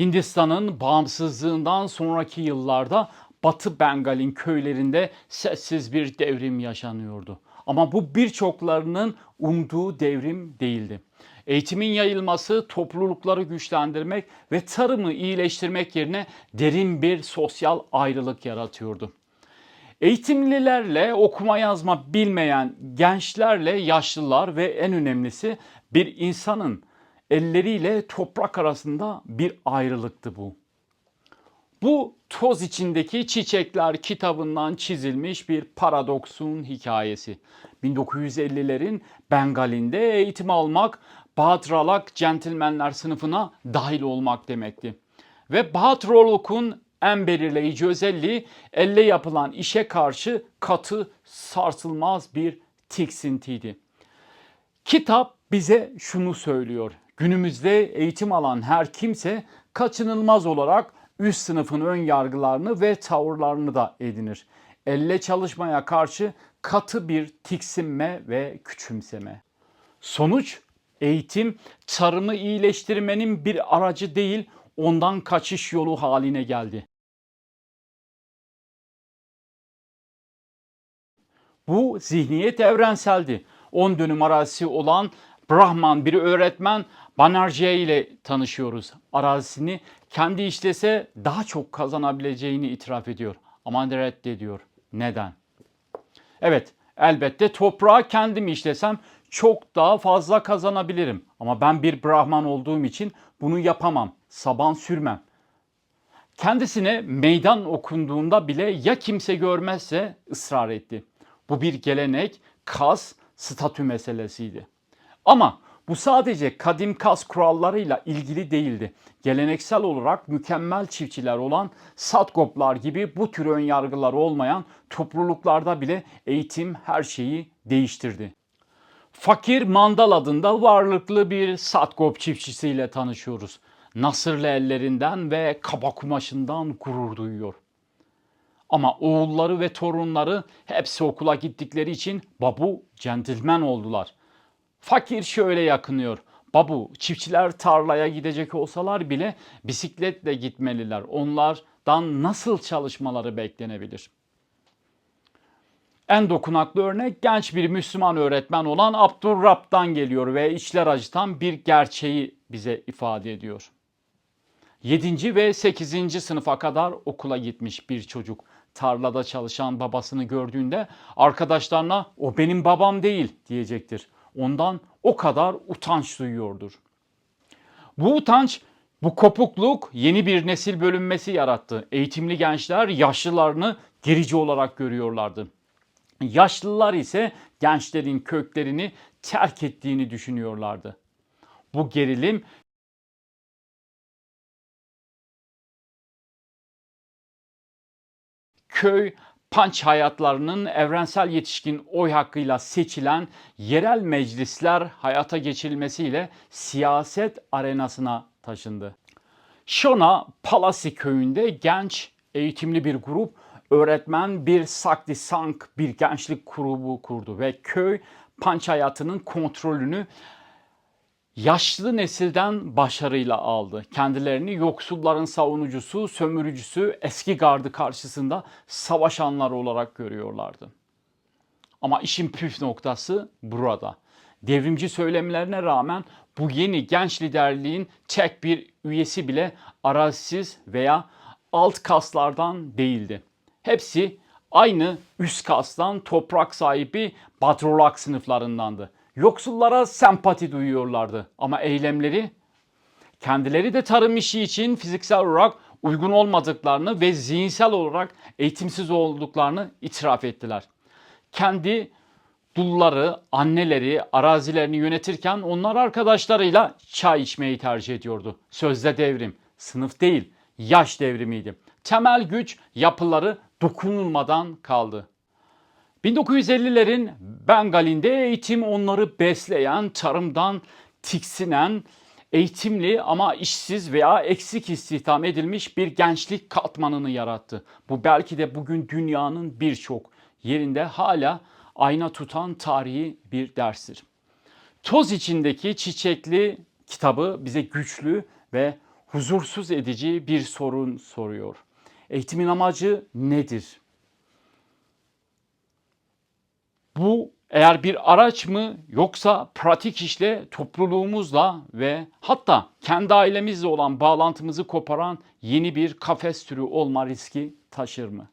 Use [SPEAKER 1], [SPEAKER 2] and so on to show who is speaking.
[SPEAKER 1] Hindistan'ın bağımsızlığından sonraki yıllarda Batı Bengal'in köylerinde sessiz bir devrim yaşanıyordu. Ama bu birçoklarının umduğu devrim değildi. Eğitimin yayılması, toplulukları güçlendirmek ve tarımı iyileştirmek yerine derin bir sosyal ayrılık yaratıyordu. Eğitimlilerle okuma yazma bilmeyen gençlerle yaşlılar ve en önemlisi bir insanın elleriyle toprak arasında bir ayrılıktı bu. Bu toz içindeki çiçekler kitabından çizilmiş bir paradoksun hikayesi. 1950'lerin Bengal'inde eğitim almak, Bahadralak centilmenler sınıfına dahil olmak demekti. Ve Bahadroluk'un en belirleyici özelliği elle yapılan işe karşı katı, sarsılmaz bir tiksintiydi. Kitap bize şunu söylüyor. Günümüzde eğitim alan her kimse kaçınılmaz olarak üst sınıfın ön yargılarını ve tavırlarını da edinir. Elle çalışmaya karşı katı bir tiksinme ve küçümseme. Sonuç eğitim tarımı iyileştirmenin bir aracı değil, ondan kaçış yolu haline geldi. Bu zihniyet evrenseldi. 10 dönüm arazisi olan Brahman bir öğretmen Banerjee ile tanışıyoruz. Arazisini kendi işlese daha çok kazanabileceğini itiraf ediyor. Ama reddediyor. Neden? Evet, elbette toprağı kendim işlesem çok daha fazla kazanabilirim. Ama ben bir Brahman olduğum için bunu yapamam. Saban sürmem. Kendisine meydan okunduğunda bile ya kimse görmezse ısrar etti. Bu bir gelenek, kas, statü meselesiydi. Ama bu sadece kadim kas kurallarıyla ilgili değildi. Geleneksel olarak mükemmel çiftçiler olan Satgoplar gibi bu tür ön yargılar olmayan topluluklarda bile eğitim her şeyi değiştirdi. Fakir Mandal adında varlıklı bir Satgop çiftçisiyle tanışıyoruz. Nasırlı ellerinden ve kaba kumaşından gurur duyuyor. Ama oğulları ve torunları hepsi okula gittikleri için babu centilmen oldular. Fakir şöyle yakınıyor. Babu çiftçiler tarlaya gidecek olsalar bile bisikletle gitmeliler. Onlardan nasıl çalışmaları beklenebilir? En dokunaklı örnek genç bir Müslüman öğretmen olan Abdurrab'dan geliyor ve içler acıtan bir gerçeği bize ifade ediyor. 7. ve 8. sınıfa kadar okula gitmiş bir çocuk tarlada çalışan babasını gördüğünde arkadaşlarına o benim babam değil diyecektir. Ondan o kadar utanç duyuyordur. Bu utanç, bu kopukluk yeni bir nesil bölünmesi yarattı. Eğitimli gençler yaşlılarını gerici olarak görüyorlardı. Yaşlılar ise gençlerin köklerini terk ettiğini düşünüyorlardı. Bu gerilim köy panç hayatlarının evrensel yetişkin oy hakkıyla seçilen yerel meclisler hayata geçirilmesiyle siyaset arenasına taşındı. Shona Palasi köyünde genç eğitimli bir grup öğretmen bir Sakti Sank bir gençlik grubu kurdu ve köy panç hayatının kontrolünü yaşlı nesilden başarıyla aldı. Kendilerini yoksulların savunucusu, sömürücüsü, eski gardı karşısında savaşanlar olarak görüyorlardı. Ama işin püf noktası burada. Devrimci söylemlerine rağmen bu yeni genç liderliğin tek bir üyesi bile arazisiz veya alt kaslardan değildi. Hepsi aynı üst kastan toprak sahibi Badrolak sınıflarındandı. Yoksullara sempati duyuyorlardı ama eylemleri kendileri de tarım işi için fiziksel olarak uygun olmadıklarını ve zihinsel olarak eğitimsiz olduklarını itiraf ettiler. Kendi dulları, anneleri, arazilerini yönetirken onlar arkadaşlarıyla çay içmeyi tercih ediyordu. Sözde devrim, sınıf değil, yaş devrimiydi. Temel güç yapıları dokunulmadan kaldı. 1950'lerin Bengal'inde eğitim onları besleyen, tarımdan tiksinen, eğitimli ama işsiz veya eksik istihdam edilmiş bir gençlik katmanını yarattı. Bu belki de bugün dünyanın birçok yerinde hala ayna tutan tarihi bir derstir. Toz içindeki çiçekli kitabı bize güçlü ve huzursuz edici bir sorun soruyor. Eğitimin amacı nedir? Bu eğer bir araç mı yoksa pratik işle topluluğumuzla ve hatta kendi ailemizle olan bağlantımızı koparan yeni bir kafes türü olma riski taşır mı?